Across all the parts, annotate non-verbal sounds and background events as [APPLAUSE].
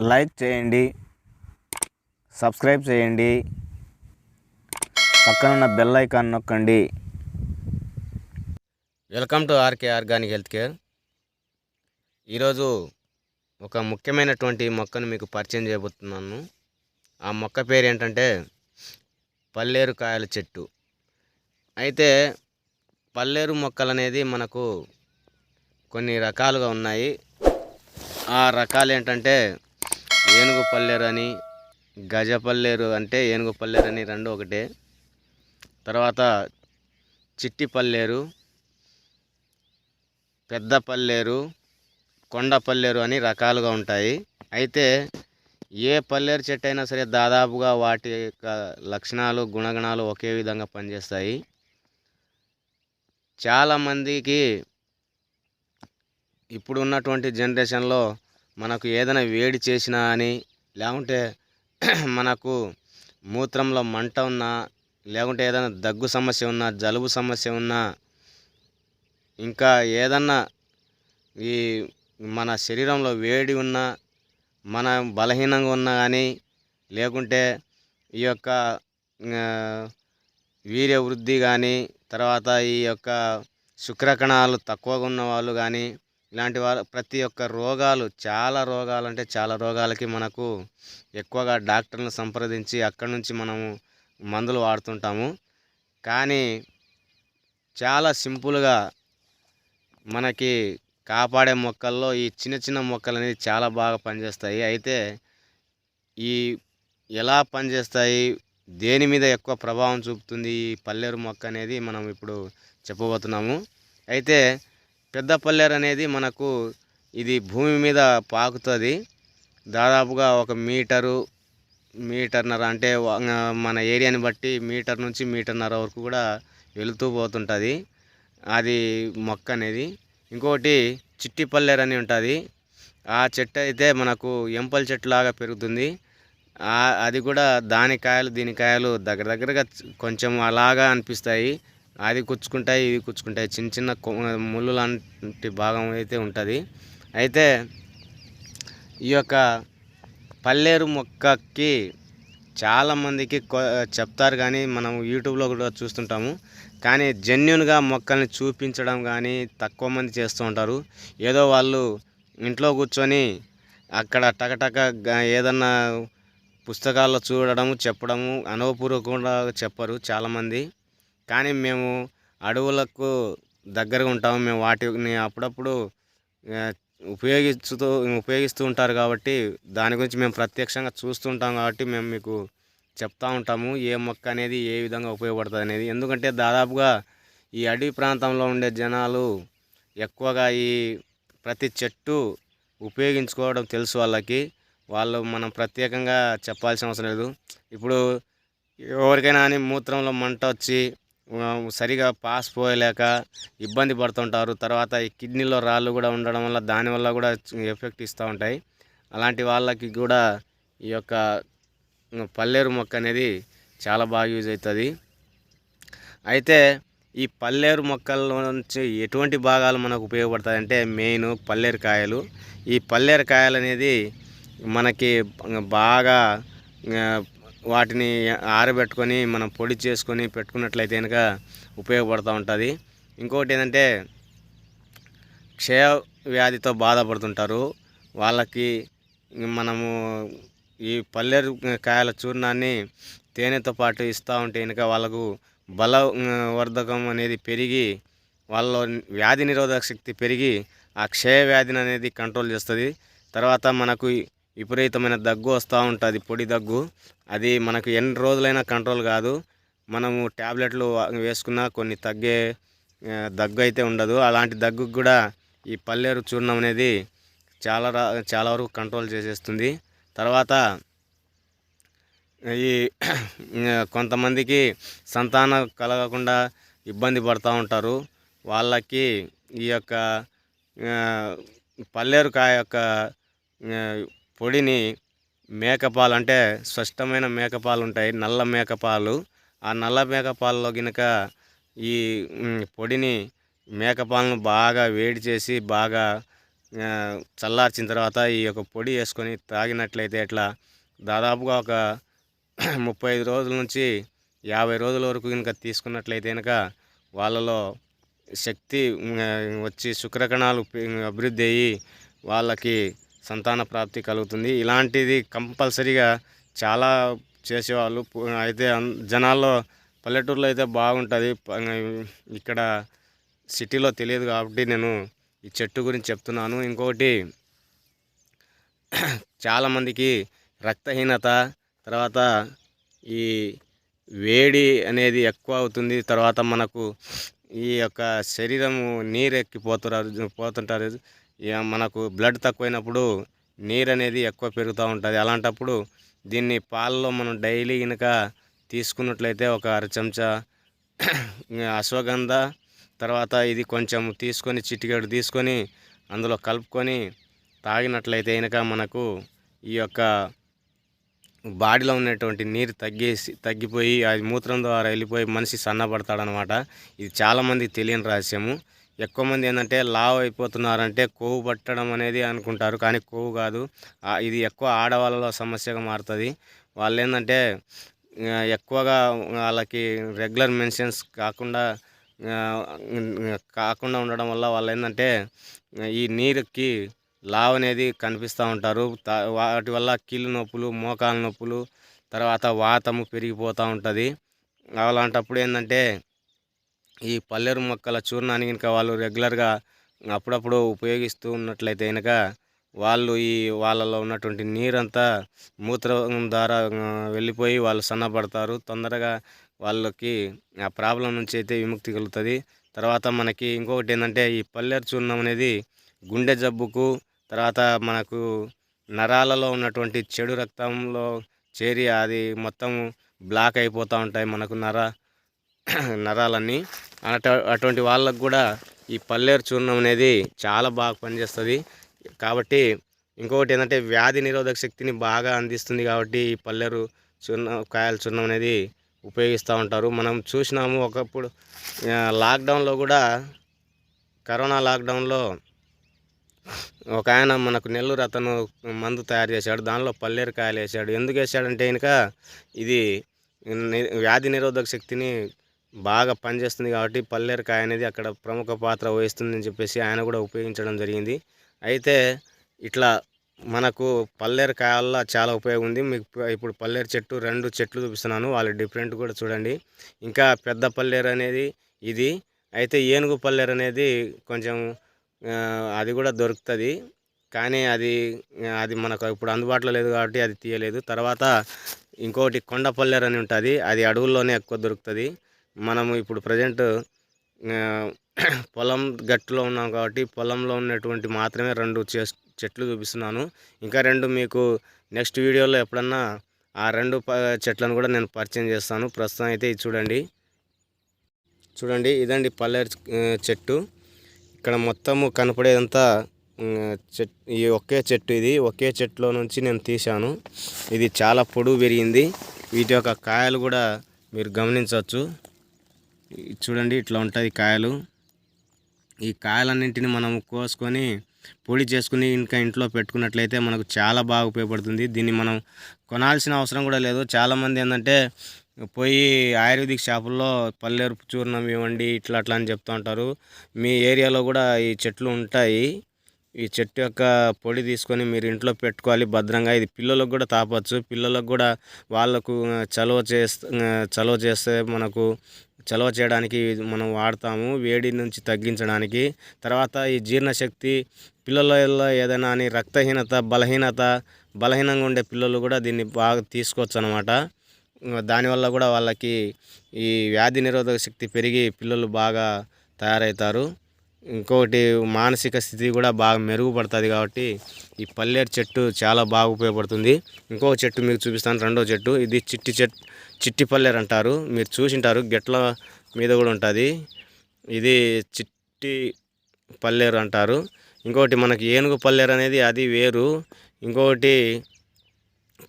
Like చేయండి subscribe చేయండి పక్కనున్న బెల్ ఐకాన్ నొక్కండి. Welcome to RK organic health care. ఈరోజు ఒక ముఖ్యమైనటువంటి మొక్కను మీకు పరిచయం చేయబోతున్నాను. ఆ మొక్క పేరు ఏంటంటే పల్లేరు కాయల చెట్టు. అయితే పల్లేరు మొక్కలు అనేది మనకు కొన్ని రకాలుగా ఉన్నాయి. ఆ రకాలు ఏంటంటే ఏనుగు పల్లేరు అని గజపల్లేరు అంటే ఏనుగు పల్లేరు అని రెండు ఒకటే. తర్వాత చిట్టి పల్లేరు పెద్ద పల్లేరు కొండ పల్లేరు అని రకాలుగా ఉంటాయి. అయితే ఏ పల్లేరు చెట్టు అయినా సరే దాదాపుగా వాటి యొక్క లక్షణాలు గుణగణాలు ఒకే విధంగా పనిచేస్తాయి. చాలామందికి ఇప్పుడు ఉన్నటువంటి జనరేషన్లో మనకు ఏదైనా వేడి చేసినా అని లేకుంటే [CLEARS THROAT] మనకు మూత్రంలో మంట ఉన్నా లేకుంటే ఏదైనా దగ్గు సమస్య ఉన్నా జలుబు సమస్య ఉన్నా ఇంకా ఏదన్నా ఈ మన శరీరంలో వేడి ఉన్నా మన బలహీనంగా ఉన్నా కానీ లేకుంటే ఈ యొక్క వీర్య వృద్ధి కానీ తర్వాత ఈ యొక్క శుక్రకణాలు తక్కువగా ఉన్న వాళ్ళు కానీ ఇలాంటి వారు ప్రతి ఒక్క రోగాలు చాలా రోగాలు అంటే చాలా రోగాలకి మనకు ఎక్కువగా డాక్టర్లను సంప్రదించి అక్కడి నుంచి మనము మందులు వాడుతుంటాము. కానీ చాలా సింపుల్గా మనకి కాపాడే మొక్కల్లో ఈ చిన్న చిన్న మొక్కలు అనేది చాలా బాగా పనిచేస్తాయి. అయితే ఈ ఎలా పనిచేస్తాయి? దేని మీద ఎక్కువ ప్రభావం చూపుతుంది? ఈ పల్లెరు మొక్క అనేది మనం ఇప్పుడు చెప్పబోతున్నాము. అయితే పెద్ద పల్లెరు అనేది మనకు ఇది భూమి మీద పాకుతుంది. దాదాపుగా ఒక మీటరు మీటర్నర అంటే మన ఏరియాని బట్టి మీటర్ నుంచి మీటర్నర వరకు కూడా వెళుతూ పోతుంటుంది. అది మొక్క అనేది. ఇంకోటి చిట్టి పల్లెరు అని ఉంటుంది. ఆ చెట్టు అయితే మనకు ఎంపల చెట్టు లాగా పెరుగుతుంది. అది కూడా దాని కాయలు దీని కాయలు దగ్గర దగ్గరగా కొంచెం అలాగా అనిపిస్తాయి. అది కుచ్చుకుంటాయి ఇది కుచ్చుకుంటాయి. చిన్న చిన్న ముళ్ళు లాంటి భాగం అయితే ఉంటుంది. అయితే ఈ యొక్క పల్లేరు మొక్కకి చాలామందికి చెప్తారు కానీ మనం యూట్యూబ్లో కూడా చూస్తుంటాము. కానీ జెన్యున్గా మొక్కల్ని చూపించడం కానీ తక్కువ మంది చేస్తూ ఉంటారు. ఏదో వాళ్ళు ఇంట్లో కూర్చొని అక్కడ టకటక ఏదన్నా పుస్తకాల్లో చూడడము చెప్పడము అనుభవపూర్వకంగా చెప్పరు చాలామంది కానీ మేము అడవులకు దగ్గరగా ఉంటాము. మేము వాటిని అప్పుడప్పుడు ఉపయోగిస్తూ ఉపయోగిస్తూ ఉంటారు కాబట్టి దాని గురించి మేము ప్రత్యక్షంగా చూస్తుంటాం కాబట్టి మేము మీకు చెప్తా ఉంటాము. ఏ మొక్క అనేది ఏ విధంగా ఉపయోగపడుతుంది అనేది. ఎందుకంటే దాదాపుగా ఈ అడవి ప్రాంతంలో ఉండే జనాలు ఎక్కువగా ఈ ప్రతి చెట్టు ఉపయోగించుకోవడం తెలుసు వాళ్ళకి. వాళ్ళు మనం ప్రత్యేకంగా చెప్పాల్సిన అవసరం లేదు. ఇప్పుడు ఎవరికైనా అని మూత్రంలో మంట వచ్చి సరిగా పాస్ పోయలేక ఇబ్బంది పడుతుంటారు. తర్వాత ఈ కిడ్నీలో రాళ్ళు కూడా ఉండడం వల్ల దానివల్ల కూడా ఎఫెక్ట్ ఇస్తూ ఉంటాయి. అలాంటి వాళ్ళకి కూడా ఈ యొక్క పల్లేరు మొక్క అనేది చాలా బాగా యూజ్ అవుతుంది. అయితే ఈ పల్లేరు మొక్కల నుంచి ఎటువంటి భాగాలు మనకు ఉపయోగపడతాయి అంటే మెయిన్ పల్లేరు కాయలు. ఈ పల్లేరు కాయలు అనేది మనకి బాగా వాటిని ఆరబెట్టుకొని మనం పొడి చేసుకొని పెట్టుకున్నట్లయితే కనుక ఉపయోగపడుతూ ఉంటుంది. ఇంకొకటి ఏంటంటే క్షయ వ్యాధితో బాధపడుతుంటారు. వాళ్ళకి మనము ఈ పల్లెరు కాయల చూర్ణాన్ని తేనెతో పాటు ఇస్తూ ఉంటే కనుక వాళ్ళకు బల వర్ధకం అనేది పెరిగి వాళ్ళ వ్యాధి నిరోధక శక్తి పెరిగి ఆ క్షయ వ్యాధిని అనేది కంట్రోల్ చేస్తుంది. తర్వాత మనకు విపరీతమైన దగ్గు వస్తూ ఉంటుంది పొడి దగ్గు. అది మనకు ఎన్ని రోజులైనా కంట్రోల్ కాదు. మనము ట్యాబ్లెట్లు వేసుకున్నా కొన్ని తగ్గే దగ్గు అయితే ఉండదు. అలాంటి దగ్గుకు కూడా ఈ పల్లేరు చూర్ణం అనేది చాలా రా చాలా వరకు కంట్రోల్ చేసేస్తుంది. తర్వాత ఈ [CLEARS THROAT] కొంతమందికి సంతానం కలగకుండా ఇబ్బంది పడుతూ ఉంటారు. వాళ్ళకి ఈ యొక్క ఆ, పల్లేరు యొక్క పొడిని మేకపాలు అంటే స్పష్టమైన మేకపాలు ఉంటాయి నల్ల మేకపాలు. ఆ నల్ల మేకపాలలో గినక ఈ పొడిని మేకపాలను బాగా వేడి చేసి బాగా చల్లార్చిన తర్వాత ఈ యొక్క పొడి వేసుకొని తాగినట్లయితే ఇట్లా దాదాపుగా ఒక [CLEARS THROAT] ముప్పై ఐదు రోజుల నుంచి యాభై రోజుల వరకు కనుక తీసుకున్నట్లయితే కనుక వాళ్ళలో శక్తి వచ్చి శుక్రకణాలు అభివృద్ధి అయ్యి వాళ్ళకి సంతాన ప్రాప్తి కలుగుతుంది. ఇలాంటిది కంపల్సరీగా చాలా చేసేవాళ్ళు. అయితే జనాల్లో పల్లెటూరులో అయితే బాగుంటుంది. ఇక్కడ సిటీలో తెలియదు కాబట్టి నేను ఈ చెట్టు గురించి చెప్తున్నాను. ఇంకొకటి చాలామందికి రక్తహీనత తర్వాత ఈ వేడి అనేది ఎక్కువ అవుతుంది. తర్వాత మనకు ఈ యొక్క శరీరము నీరు ఎక్కిపోతున్నారు పోతుంటారు. మనకు బ్లడ్ తక్కువైనప్పుడు నీరు అనేది ఎక్కువ పెరుగుతూ ఉంటుంది. అలాంటప్పుడు దీన్ని పాలలో మనం డైలీ కనుక తీసుకున్నట్లయితే ఒక అర చెంచా [CLEARS THROAT] అశ్వగంధ తర్వాత ఇది కొంచెం తీసుకొని చిటికెడు తీసుకొని అందులో కలుపుకొని తాగినట్లయితే కనుక మనకు ఈ యొక్క బాడీలో ఉన్నటువంటి నీరు తగ్గేసి తగ్గిపోయి అది మూత్రం ద్వారా వెళ్ళిపోయి మనిషి సన్నపడతాడనమాట ఇది చాలామందికి తెలియని రహస్యము. ఎక్కువ మంది ఏంటంటే లావ్ అయిపోతున్నారంటే కొవ్వు పట్టడం అనేది అనుకుంటారు కానీ కొవ్వు కాదు. ఇది ఎక్కువ ఆడవాళ్ళలో సమస్యగా మారుతుంది. వాళ్ళు ఏంటంటే ఎక్కువగా వాళ్ళకి రెగ్యులర్ మెన్షన్స్ కాకుండా కాకుండా ఉండడం వల్ల వాళ్ళు ఏంటంటే ఈ నీరుకి లావ్ అనేది కనిపిస్తూ ఉంటారు. వాటి వల్ల కీళ్ళు నొప్పులు మోకాలు నొప్పులు తర్వాత వాతము పెరిగిపోతూ ఉంటుంది. అలాంటప్పుడు ఏంటంటే ఈ పల్లెరు మొక్కల చూర్ణాన్ని కనుక వాళ్ళు రెగ్యులర్గా అప్పుడప్పుడు ఉపయోగిస్తూ ఉన్నట్లయితే కనుక వాళ్ళు ఈ వాళ్ళలో ఉన్నటువంటి నీరంతా మూత్రం ద్వారా వెళ్ళిపోయి వాళ్ళు సన్నపడతారు తొందరగా వాళ్ళకి ఆ ప్రాబ్లం నుంచి అయితే విముక్తి కలుగుతుంది. తర్వాత మనకి ఇంకొకటి ఏంటంటే ఈ పల్లెరు చూర్ణం అనేది గుండె జబ్బుకు తర్వాత మనకు నరాలలో ఉన్నటువంటి చెడు రక్తంలో చేరి అది మొత్తం బ్లాక్ అయిపోతూ ఉంటాయి. మనకు నర నరాలన్నీ. అట అటువంటి వాళ్ళకు కూడా ఈ పల్లేరు చూర్ణం అనేది చాలా బాగా పనిచేస్తుంది. కాబట్టి ఇంకొకటి ఏంటంటే వ్యాధి నిరోధక శక్తిని బాగా అందిస్తుంది కాబట్టి ఈ పల్లేరు చూర్ణం కాయల చూర్ణం అనేది ఉపయోగిస్తూ ఉంటారు. మనం చూసినాము ఒకప్పుడు లాక్డౌన్లో కూడా కరోనా లాక్డౌన్లో ఒక ఆయన మనకు నెల్లూరు అతను మందు తయారు చేశాడు. దానిలో పల్లేరు కాయలు వేసాడు ఎందుకు వేసాడంటే ఇంకా ఇది వ్యాధి నిరోధక శక్తిని బాగా పనిచేస్తుంది కాబట్టి పల్లేరు కాయ అనేది అక్కడ ప్రముఖ పాత్ర వహిస్తుందని చెప్పేసి ఆయన కూడా ఉపయోగించడం జరిగింది. అయితే ఇట్లా మనకు పల్లేరు కాయల్లో చాలా ఉపయోగం ఉంది. మీకు ఇప్పుడు పల్లేరు చెట్టు రెండు చెట్లు చూపిస్తున్నాను. వాళ్ళ డిఫరెంట్ కూడా చూడండి. ఇంకా పెద్ద పల్లేరు అనేది ఇది. అయితే ఏనుగు పల్లేరు అనేది కొంచెం అది కూడా దొరుకుతుంది. కానీ అది అది మనకు ఇప్పుడు అందుబాటులో లేదు కాబట్టి అది తీయలేదు. తర్వాత ఇంకోటి కొండ పల్లేరు అని ఉంటుంది. అది అడవుల్లోనే ఎక్కువ దొరుకుతుంది. మనము ఇప్పుడు ప్రజెంట్ పొలం గట్టులో ఉన్నాం కాబట్టి పొలంలో ఉన్నటువంటి మాత్రమే రెండు చెట్లు చూపిస్తున్నాను. ఇంకా రెండు మీకు నెక్స్ట్ వీడియోలో ఎప్పుడన్నా ఆ రెండు చెట్లను కూడా నేను పరిచయం చేస్తాను. ప్రస్తుతం అయితే ఇది చూడండి. చూడండి ఇదండి పల్లేరు చెట్టు. ఇక్కడ మొత్తము కనపడేదంతా చెట్ ఈ ఒకే చెట్టు ఇది. ఒకే చెట్టులో నుంచి నేను తీశాను. ఇది చాలా పొడువు పెరిగింది. వీటి యొక్క కాయలు కూడా మీరు గమనించవచ్చు. చూడండి ఇట్లా ఉంటుంది కాయలు. ఈ కాయలన్నింటిని మనం కోసుకొని పొడి చేసుకుని ఇంకా ఇంట్లో పెట్టుకున్నట్లయితే మనకు చాలా బాగా ఉపయోగపడుతుంది. దీన్ని మనం కొనాల్సిన అవసరం కూడా లేదు. చాలామంది ఏంటంటే పోయి ఆయుర్వేదిక్ షాపుల్లో పల్లెరుపు చూర్ణం ఇవ్వండి ఇట్లా అట్లా అని చెప్తూ ఉంటారు. మీ ఏరియాలో కూడా ఈ చెట్లు ఉంటాయి. ఈ చెట్టు యొక్క పొడి తీసుకొని మీరు ఇంట్లో పెట్టుకోవాలి భద్రంగా. ఇది పిల్లలకు కూడా తాపచ్చు. పిల్లలకు కూడా వాళ్ళకు చలవ చలువ చేస్తే చలువ చేస్తే మనకు చలవ చేయడానికి ఇది మనం వాడతాము వేడి నుంచి తగ్గించడానికి. తర్వాత ఈ జీర్ణశక్తి పిల్లలలో ఏదైనా అని రక్తహీనత బలహీనత బలహీనంగా ఉండే పిల్లలు కూడా దీన్ని బాగా తీసుకోవచ్చు అనమాట దానివల్ల కూడా వాళ్ళకి ఈ వ్యాధి నిరోధక శక్తి పెరిగి పిల్లలు బాగా తయారవుతారు. ఇంకొకటి మానసిక స్థితి కూడా బాగా మెరుగుపడుతుంది కాబట్టి ఈ పల్లేరు చెట్టు చాలా బాగా ఉపయోగపడుతుంది. ఇంకొక చెట్టు మీకు చూపిస్తాను రెండో చెట్టు. ఇది చిట్టి చెట్టు పల్లేరు అంటారు మీరు చూసింటారు. గెట్ల మీద కూడా ఉంటుంది. ఇది చిట్టి పల్లేరు అంటారు ఇంకొకటి మనకి ఏనుగు పల్లేరు అనేది అది వేరు. ఇంకొకటి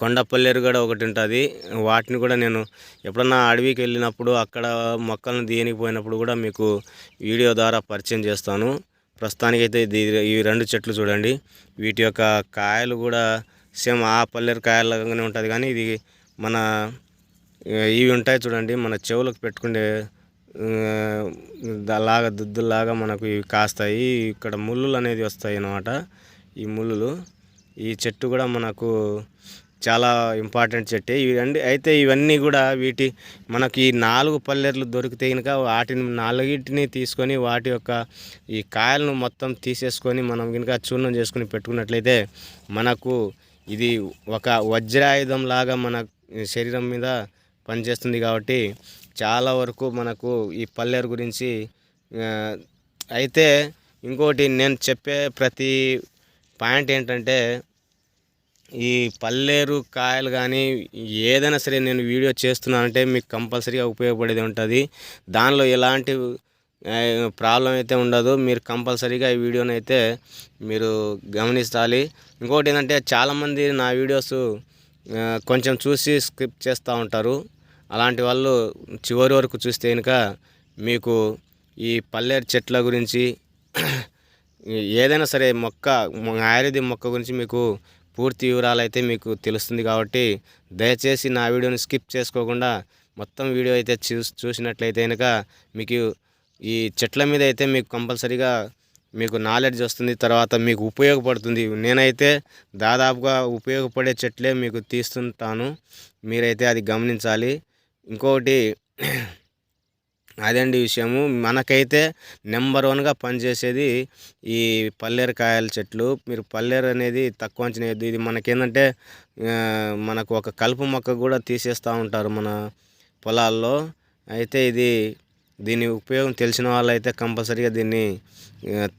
కొండ పల్లెరు కూడా ఒకటి ఉంటుంది. వాటిని కూడా నేను ఎప్పుడన్నా అడవికి వెళ్ళినప్పుడు అక్కడ మొక్కలను దీనికి పోయినప్పుడు కూడా మీకు వీడియో ద్వారా పరిచయం చేస్తాను. ప్రస్తుతానికైతే ఇది ఈ రెండు చెట్లు చూడండి. వీటి యొక్క కాయలు కూడా సేమ్ ఆ పల్లెరు కాయలాగానే ఉంటుంది. కానీ ఇది మన ఇవి ఉంటాయి చూడండి మన చెవులకు పెట్టుకునే లాగా దుద్దులాగా మనకు ఇవి కాస్తాయి. ఇక్కడ ముళ్ళులు అనేది వస్తాయి అన్నమాట ఈ ముళ్ళులు. ఈ చెట్టు కూడా మనకు చాలా ఇంపార్టెంట్ చెట్టే. ఇవన్నీ అయితే ఇవన్నీ కూడా వీటి మనకి ఈ నాలుగు పల్లెర్లు దొరికితే కనుక వాటిని నాలుగిటిని తీసుకొని వాటి యొక్క ఈ కాయలను మొత్తం తీసేసుకొని మనం కనుక చూర్ణం చేసుకుని పెట్టుకున్నట్లయితే మనకు ఇది ఒక వజ్రాయుధం లాగా మన శరీరం మీద పనిచేస్తుంది కాబట్టి చాలా వరకు మనకు ఈ పల్లెరు గురించి అయితే ఇంకోటి నేను చెప్పే ప్రతి పాయింట్ ఏంటంటే ఈ పల్లేరు కాయలు కానీ ఏదైనా సరే నేను వీడియో చేస్తున్నానంటే మీకు కంపల్సరీగా ఉపయోగపడేది ఉంటుంది. దానిలో ఎలాంటి ప్రాబ్లం అయితే ఉండదు. మీరు కంపల్సరీగా ఈ వీడియోని అయితే మీరు గమనించాలి. ఇంకోటి ఏంటంటే చాలామంది నా వీడియోస్ కొంచెం చూసి స్కిప్ చేస్తూ ఉంటారు. అలాంటి వాళ్ళు చివరి వరకు చూస్తే కనుక మీకు ఈ పల్లేరు చెట్ల గురించి [CLEARS THROAT] ఏదైనా సరే మొక్క ఆయుర్వేద మొక్క గురించి మీకు పూర్తి వివరాలు అయితే మీకు తెలుస్తుంది కాబట్టి దయచేసి నా వీడియోని స్కిప్ చేసుకోకుండా మొత్తం వీడియో అయితే చూ చూసినట్లయితే కనుక మీకు ఈ చెట్ల మీద అయితే మీకు కంపల్సరీగా మీకు నాలెడ్జ్ వస్తుంది తర్వాత మీకు ఉపయోగపడుతుంది. నేనైతే దాదాపుగా ఉపయోగపడే చెట్లే మీకు తీస్తుంటాను. మీరైతే అది గమనించాలి. ఇంకొకటి అదండి విషయము. మనకైతే నెంబర్ వన్గా పనిచేసేది ఈ పల్లేరు కాయల చెట్లు. మీరు పల్లేరు అనేది తక్కువ అంచనా ఇది మనకేంటంటే మనకు ఒక కలుపు మొక్క కూడా తీసేస్తూ ఉంటారు మన పొలాల్లో. అయితే ఇది దీని ఉపయోగం తెలిసిన వాళ్ళైతే కంపల్సరీగా దీన్ని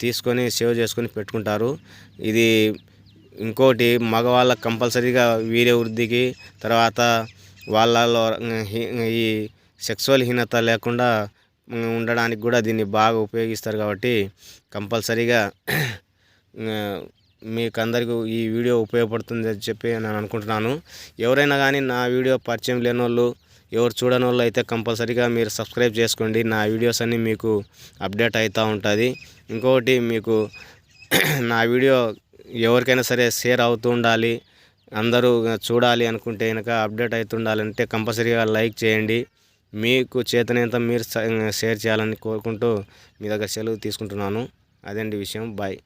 తీసుకొని సేవ్ చేసుకొని పెట్టుకుంటారు. ఇది ఇంకోటి మగవాళ్ళకి కంపల్సరీగా వీర్య వృద్ధికి తర్వాత వాళ్ళలో ఈ సెక్సువల్ హీనత లేకుండా ఉండడానికి కూడా దీన్ని బాగా ఉపయోగిస్తారు కాబట్టి కంపల్సరీగా మీకు అందరికీ ఈ వీడియో ఉపయోగపడుతుంది అని చెప్పి నేను అనుకుంటున్నాను. ఎవరైనా కానీ నా వీడియో పరిచయం లేని వాళ్ళు ఎవరు చూడని వాళ్ళు అయితే కంపల్సరీగా మీరు సబ్స్క్రైబ్ చేసుకోండి. నా వీడియోస్ అన్నీ మీకు అప్డేట్ అవుతూ ఉంటుంది. ఇంకొకటి మీకు [CLEARS THROAT] నా వీడియో ఎవరికైనా సరే షేర్ అవుతూ ఉండాలి. అందరూ చూడాలి అనుకుంటే కనుక అప్డేట్ అవుతుండాలంటే కంపల్సరీగా లైక్ చేయండి. మీకు చేతనంత మీరు షేర్ చేయాలని కోరుకుంటూ మీ దగ్గర సెలవు తీసుకుంటున్నాను. అదండి విషయం. బాయ్.